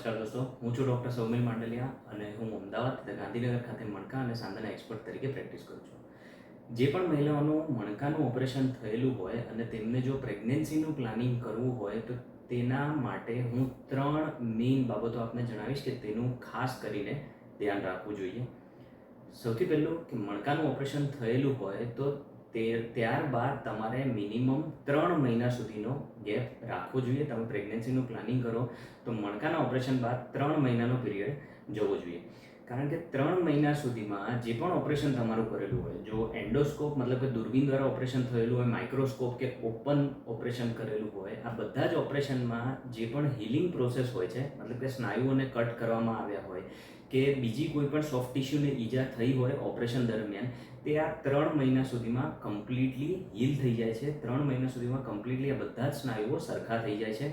નમસ્કાર દોસ્તો. હું છું ડૉક્ટર સૌમિલ માંડલિયા અને હું અમદાવાદ તથા ગાંધીનગર ખાતે મણકા અને સાંધાના એક્સપર્ટ તરીકે પ્રેક્ટિસ કરું છું. જે પણ મહિલાઓનું મણકાનું ઓપરેશન થયેલું હોય અને તેમને જો પ્રેગ્નન્સીનું પ્લાનિંગ કરવું હોય તો તેના માટે હું ત્રણ મેઇન બાબતો આપને જણાવીશ કે તેનું ખાસ કરીને ધ્યાન રાખવું જોઈએ. સૌથી પહેલું કે મણકાનું ઓપરેશન થયેલું હોય તો તે ત્યારબાદ તમારે મિનિમમ ત્રણ મહિના સુધીનો ગેપ રાખવો જોઈએ. તમે પ્રેગ્નન્સીનું પ્લાનિંગ કરો તો મણકાના ઓપરેશન બાદ ત્રણ મહિનાનો પીરિયડ જવો જોઈએ. કારણ કે ત્રણ મહિના સુધીમાં જે પણ ઓપરેશન તમારું કરેલું હોય, જો એન્ડોસ્કોપ મતલબ કે દૂરબીન દ્વારા ઓપરેશન થયેલું હોય માઇક્રોસ્કોપ કે ઓપન ઓપરેશન કરેલું હોય, આ બધા જ ઓપરેશનમાં જે પણ હિલિંગ પ્રોસેસ હોય છે, મતલબ કે સ્નાયુઓને કટ કરવામાં આવ્યા હોય કે બીજી કોઈ પણ સોફ્ટ ટિશ્યુને ઈજા થઈ હોય ઓપરેશન દરમિયાન, તે આ ત્રણ મહિના સુધીમાં કમ્પ્લીટલી હીલ થઈ જાય છે. ત્રણ મહિના સુધીમાં કમ્પ્લીટલી આ બધા જ સ્નાયુઓ સરખા થઈ જાય છે.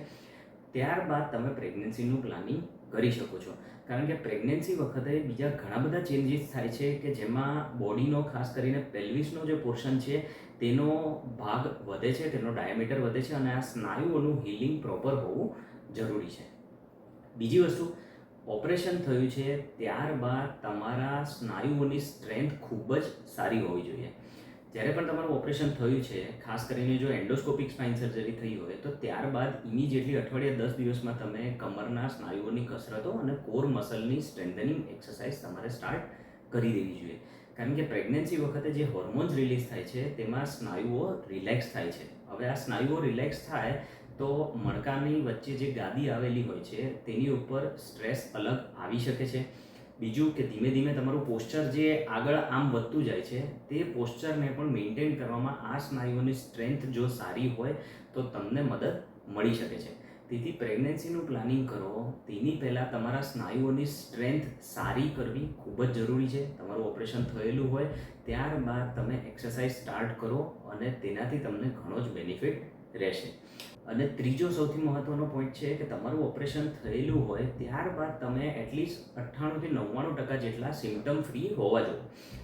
ત્યારબાદ તમે પ્રેગ્નન્સીનું પ્લાનિંગ કરી શકો છો. કારણ કે પ્રેગ્નન્સી વખતે બીજા ઘણા બધા ચેન્જીસ થાય છે કે જેમાં બોડીનો ખાસ કરીને પેલ્વિસનો જે પોર્શન છે, તેનો ભાગ વધે છે, તેનો ડાયામીટર વધે છે અને આ સ્નાયુઓનું હિલિંગ પ્રોપર હોવું જરૂરી છે. બીજી વસ્તુ ઓપરેશન થયું છે ત્યારબાદ તમારા સ્નાયુઓની સ્ટ્રેન્થ ખૂબ જ સારી હોવી જોઈએ. જ્યારે પણ તમારું ઓપરેશન થયું છે, ખાસ કરીને જો એન્ડોસ્કોપિક સ્પાઇન સર્જરી થઈ હોય, તો ત્યારબાદ ઇમિડિયેટલી અઠવાડિયા દસ દિવસમાં તમે કમરના સ્નાયુઓની કસરતો અને કોર મસલની સ્ટ્રેન્થનિંગ એક્સરસાઇઝ તમારે સ્ટાર્ટ કરી દેવી જોઈએ. કારણ કે પ્રેગ્નન્સી વખતે જે હોર્મોન્સ રિલીઝ થાય છે, તેમાં સ્નાયુઓ રિલેક્સ થાય છે. હવે આ સ્નાયુઓ રિલેક્સ થાય તો મણકાની વચ્ચે જે ગાદી આવેલી હોય છે, તેની ઉપર સ્ટ્રેસ અલગ આવી શકે છે. બીજું કે ધીમે ધીમે તમારું પોસ્ચર જે આગળ આમ વધતું જાય છે, તે પોસ્ચરને પણ મેન્ટેન કરવામાં આ સ્નાયુઓની સ્ટ્રેન્થ જો સારી હોય, તો તમને મદદ મળી શકે છે. તેથી પ્રેગ્નન્સીનું પ્લાનિંગ કરો. તેની પહેલાં તમારા સ્નાયુઓની સ્ટ્રેન્થ સારી કરવી ખૂબ જ જરૂરી છે. તમારું ઓપરેશન થયેલું હોય, ત્યારબાદ તમે એક્સરસાઇઝ સ્ટાર્ટ કરો અને તેનાથી તમને ઘણો જ બેનિફિટ રહેશે. અને ત્રીજો સૌથી મહત્ત્વનો પોઈન્ટ છે કે તમારું ઓપરેશન થયેલું હોય, ત્યારબાદ તમે એટલીસ્ટ અઠ્ઠાણુંથી નવ્વાણું ટકા જેટલા સિમ્ટમ ફ્રી હોવા જોઈએ.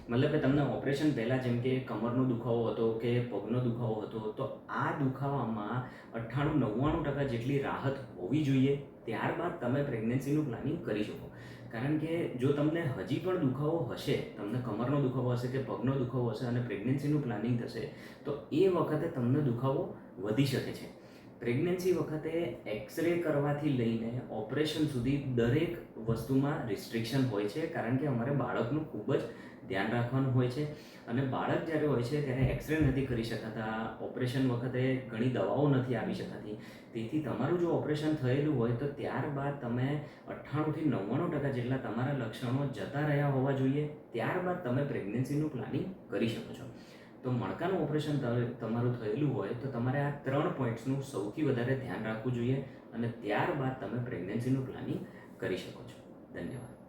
મતલબ કે તમને ઓપરેશન પહેલાં જેમ કે કમરનો દુખાવો હતો કે પગનો દુખાવો હતો, તો આ દુખાવામાં અઠ્ઠાણું નવ્વાણું ટકા જેટલી રાહત હોવી જોઈએ. ત્યારબાદ તમે પ્રેગ્નન્સીનું પ્લાનિંગ કરી શકો. કારણ કે જો તમને હજી પણ દુખાવો હશે, તમને કમરનો દુખાવો હશે કે પગનો દુખાવો હશે અને પ્રેગ્નન્સીનું પ્લાનિંગ થશે, તો એ વખતે તમને દુખાવો વધી શકે છે. પ્રેગ્નન્સી વખતે એક્સરે કરવાથી લઈને ઓપરેશન સુધી દરેક વસ્તુમાં રિસ્ટ્રિક્શન હોય છે, કારણ કે અમારે બાળકનું ખૂબ જ ધ્યાન રાખવાનું હોય છે. અને બાળક જ્યારે હોય છે, ત્યારે એક્સરે નથી કરી શકાતા ઓપરેશન વખતે ઘણી દવાઓ નથી આવી શકાતી. તેથી તમારું જો ઓપરેશન થયેલું હોય, તો ત્યારબાદ તમે અઠ્ઠાણુંથી નવ્વાણું ટકા જેટલા તમારા લક્ષણો જતા રહ્યા હોવા જોઈએ. ત્યારબાદ તમે પ્રેગ્નન્સીનું પ્લાનિંગ કરી શકો છો. તો મણકાનું ઓપરેશન તમારું થયેલું હોય તો તમારે આ ત્રણ પોઈન્ટ્સનું સૌથી વધારે ધ્યાન રાખવું જોઈએ અને ત્યારબાદ તમે પ્રેગ્નન્સીનું પ્લાનિંગ કરી શકો છો. ધન્યવાદ.